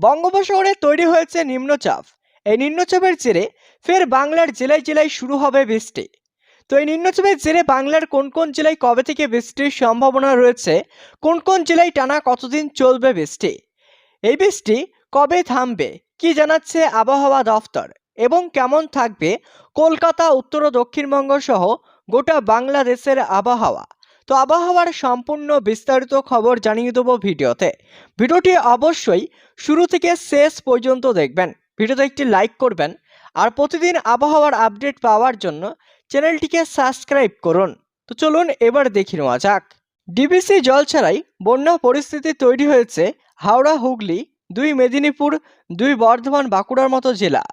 বঙ্গোপসাগরে তৈরি হয়েছে নিম্নচাপ। এই নিম্নচাপের জেরে ফের বাংলার জেলায় জেলায় শুরু হবে বৃষ্টি। তো এই নিম্নচাপের জেরে বাংলার কোন কোন জেলায় কবে থেকে বৃষ্টির সম্ভাবনা রয়েছে? কোন কোন জেলায় টানা কতদিন চলবে বৃষ্টি? এই বৃষ্টি কবে থামবে? কি জানাচ্ছে আবহাওয়া দফতর? এবং কেমন থাকবে? কলকাতা, উত্তর ও দক্ষিণবঙ্গ সহ গোটা বাংলাদেশের আবহাওয়া। তো আবহাওয়ার সম্পূর্ণ বিস্তারিত খবর জানিয়ে দেবো ভিডিওতে। ভিডিওটি অবশ্যই শুরু থেকে শেষ পর্যন্ত দেখবেন। ভিডিওতে একটি লাইক করবেন আর প্রতিদিন আবহাওয়ার আপডেট পাওয়ার জন্য চ্যানেলটিকে সাবস্ক্রাইব করুন। তো চলুন এবার দেখে নেওয়া যাক। ডিবিসি জল ছাড়াই বন্যা পরিস্থিতি তৈরি হয়েছে হাওড়া, হুগলি, দুই মেদিনীপুর, দুই বর্ধমান, বাঁকুড়ার মতো জেলা।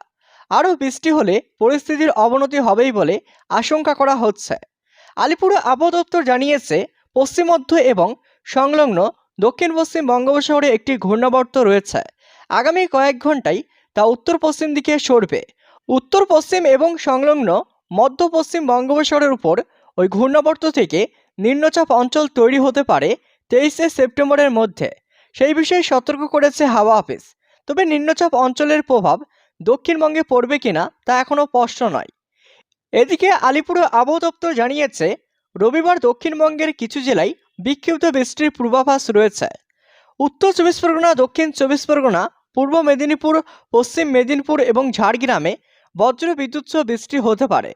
আরও বৃষ্টি হলে পরিস্থিতির অবনতি হবেই বলে আশঙ্কা করা হচ্ছে। আলিপুর আবহাওয়া জানিয়েছে, পশ্চিম মধ্য এবং সংলগ্ন দক্ষিণ পশ্চিম বঙ্গোপসাগরে একটি ঘূর্ণাবর্ত রয়েছে। আগামী কয়েক ঘন্টায় তা উত্তর পশ্চিম দিকে সরবে। উত্তর পশ্চিম এবং সংলগ্ন মধ্য পশ্চিম বঙ্গোপসাগরের উপর ওই ঘূর্ণাবর্ত থেকে নিম্নচাপ অঞ্চল তৈরি হতে পারে তেইশে সেপ্টেম্বরের মধ্যে। সেই বিষয়ে সতর্ক করেছে হাওয়া অফিস তবে নিম্নচাপ অঞ্চলের প্রভাব দক্ষিণবঙ্গে পড়বে কিনা তা এখনও স্পষ্ট নয়। এদিকে আলিপুর আবহাওয়া দপ্তর জানিয়েছে, রবিবার দক্ষিণবঙ্গের কিছু জেলায় বিক্ষিপ্ত বৃষ্টির পূর্বাভাস রয়েছে। উত্তর চব্বিশ পরগনা, দক্ষিণ চব্বিশ পরগনা, পূর্ব মেদিনীপুর, পশ্চিম মেদিনীপুর এবং ঝাড়গ্রামে বজ্র বিদ্যুৎ বৃষ্টি হতে পারে।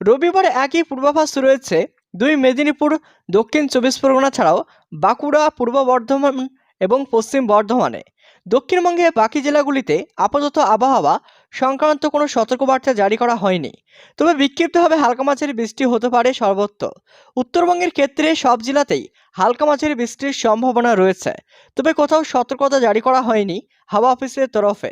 রবিবার একই পূর্বাভাস রয়েছে, দুই মেদিনীপুর, দক্ষিণ চব্বিশ পরগনা ছাড়াও বাঁকুড়া, পূর্ব বর্ধমান এবং পশ্চিম বর্ধমানে। দক্ষিণবঙ্গে বাকি জেলাগুলিতে আপাতত আবহাওয়া সংক্রান্ত কোনো সতর্কবার্তা জারি করা হয়নি। তবে বিক্ষিপ্তভাবে হালকা মাঝারি বৃষ্টি হতে পারে সর্বত্র। উত্তরবঙ্গের ক্ষেত্রে সব জেলাতেই হালকা মাঝারি বৃষ্টির সম্ভাবনা রয়েছে। তবে কোথাও সতর্কতা জারি করা হয়নি হাওয়া অফিসের তরফে।